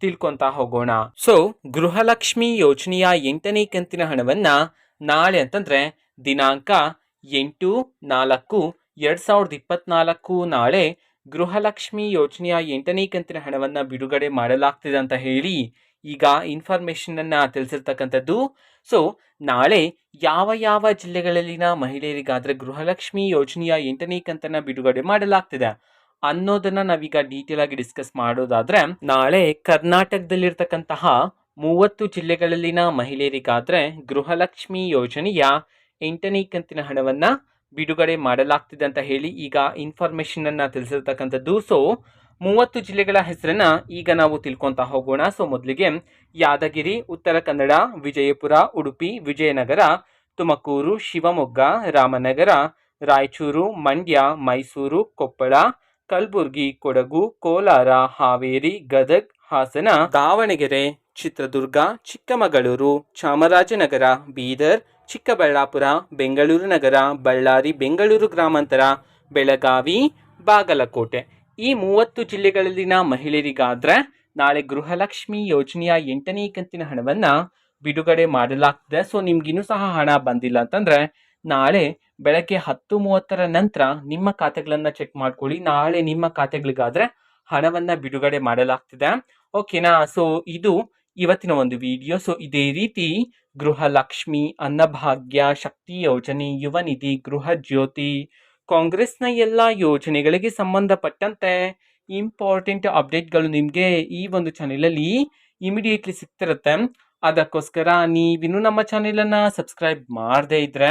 ತಿಳ್ಕೊಂತಾ ಹೋಗೋಣ. ಸೊ ಗೃಹಲಕ್ಷ್ಮಿ ಯೋಜನೆಯ ಎಂಟನೇ ಕಂತಿನ ಹಣವನ್ನ ನಾಳೆ ಅಂತಂದ್ರೆ ದಿನಾಂಕ ಎಂಟು, ನಾಲ್ಕು, ಎರಡ್ ಸಾವಿರದ ಇಪ್ಪತ್ನಾಲ್ಕು ನಾಳೆ ಗೃಹಲಕ್ಷ್ಮಿ ಯೋಜನೆಯ ಎಂಟನೇ ಕಂತಿನ ಹಣವನ್ನ ಬಿಡುಗಡೆ ಮಾಡಲಾಗ್ತಿದೆ ಅಂತ ಹೇಳಿ ಈಗ ಇನ್ಫಾರ್ಮೇಶನ್ ಅನ್ನ ತಿಳಿಸಿರ್ತಕ್ಕಂಥದ್ದು. ಸೊ ನಾಳೆ ಯಾವ ಯಾವ ಜಿಲ್ಲೆಗಳಲ್ಲಿನ ಮಹಿಳೆಯರಿಗಾದ್ರೆ ಗೃಹಲಕ್ಷ್ಮಿ ಯೋಜನೆಯ ಎಂಟನೇ ಕಂತನ್ನ ಬಿಡುಗಡೆ ಮಾಡಲಾಗ್ತಿದೆ? ಅನ್ನೋದನ್ನ ನಾವೀಗ ಡೀಟೇಲ್ ಆಗಿ ಡಿಸ್ಕಸ್ ಮಾಡೋದಾದ್ರೆ, ನಾಳೆ ಕರ್ನಾಟಕದಲ್ಲಿರ್ತಕ್ಕಂತಹ ಮೂವತ್ತು ಜಿಲ್ಲೆಗಳಲ್ಲಿನ ಮಹಿಳೆಯರಿಗಾದ್ರೆ ಗೃಹಲಕ್ಷ್ಮಿ ಯೋಜನೆಯ ಎಂಟನೇ ಕಂತಿನ ಹಣವನ್ನ ಬಿಡುಗಡೆ ಮಾಡಲಾಗ್ತಿದೆ ಅಂತ ಹೇಳಿ ಈಗ ಇನ್ಫಾರ್ಮೇಶನ್ ಅನ್ನ ತಿಳಿಸಿರ್ತಕ್ಕಂಥದ್ದು. ಸೊ ಮೂವತ್ತು ಜಿಲ್ಲೆಗಳ ಹೆಸರನ್ನ ಈಗ ನಾವು ತಿಳ್ಕೊಂತ ಹೋಗೋಣ. ಸೊ ಮೊದಲಿಗೆ ಯಾದಗಿರಿ, ಉತ್ತರ ಕನ್ನಡ, ವಿಜಯಪುರ, ಉಡುಪಿ, ವಿಜಯನಗರ, ತುಮಕೂರು, ಶಿವಮೊಗ್ಗ, ರಾಮನಗರ, ರಾಯಚೂರು, ಮಂಡ್ಯ, ಮೈಸೂರು, ಕೊಪ್ಪಳ ಕಲಬುರಗಿ, ಕೊಡಗು, ಕೋಲಾರ, ಹಾವೇರಿ, ಗದಗ್, ಹಾಸನ, ದಾವಣಗೆರೆ, ಚಿತ್ರದುರ್ಗ, ಚಿಕ್ಕಮಗಳೂರು, ಚಾಮರಾಜನಗರ, ಬೀದರ್, ಚಿಕ್ಕಬಳ್ಳಾಪುರ, ಬೆಂಗಳೂರು ನಗರ, ಬಳ್ಳಾರಿ, ಬೆಂಗಳೂರು ಗ್ರಾಮಾಂತರ, ಬೆಳಗಾವಿ, ಬಾಗಲಕೋಟೆ. ಈ ಮೂವತ್ತು ಜಿಲ್ಲೆಗಳಲ್ಲಿನ ಮಹಿಳೆಯರಿಗಾದ್ರೆ ನಾಳೆ ಗೃಹಲಕ್ಷ್ಮಿ ಯೋಜನೆಯ ಎಂಟನೇ ಕಂತಿನ ಹಣವನ್ನ ಬಿಡುಗಡೆ ಮಾಡಲಾಗ್ತದೆ. ಸೊ ನಿಮ್ಗಿನ್ನೂ ಸಹ ಹಣ ಬಂದಿಲ್ಲ ಅಂತಂದ್ರೆ ನಾಳೆ ಬೆಳಗ್ಗೆ ಹತ್ತು ಮೂವತ್ತರ ನಂತರ ನಿಮ್ಮ ಖಾತೆಗಳನ್ನು ಚೆಕ್ ಮಾಡ್ಕೊಳ್ಳಿ. ನಾಳೆ ನಿಮ್ಮ ಖಾತೆಗಳಿಗಾದರೆ ಹಣವನ್ನ ಬಿಡುಗಡೆ ಮಾಡಲಾಗ್ತಿದೆ. ಓಕೆನಾ ಸೊ ಇದು ಇವತ್ತಿನ ಒಂದು ವಿಡಿಯೋ ಸೊ ಇದೇ ರೀತಿ ಗೃಹಲಕ್ಷ್ಮಿ, ಅನ್ನಭಾಗ್ಯ, ಶಕ್ತಿ ಯೋಜನೆ ಯುವ ನಿಧಿ ಗೃಹ ಜ್ಯೋತಿ, ಕಾಂಗ್ರೆಸ್ನ ಎಲ್ಲ ಯೋಜನೆಗಳಿಗೆ ಸಂಬಂಧಪಟ್ಟಂತೆ ಇಂಪಾರ್ಟೆಂಟ್ ಅಪ್ಡೇಟ್ಗಳು ನಿಮಗೆ ಈ ಒಂದು ಚಾನೆಲಲ್ಲಿ ಇಮಿಡಿಯೇಟ್ಲಿ ಸಿಗ್ತಿರುತ್ತೆ. ಅದಕ್ಕೋಸ್ಕರ ನೀವಿನ್ನೂ ನಮ್ಮ ಚಾನೆಲನ್ನು ಸಬ್ಸ್ಕ್ರೈಬ್ ಮಾಡದೇ ಇದ್ರೆ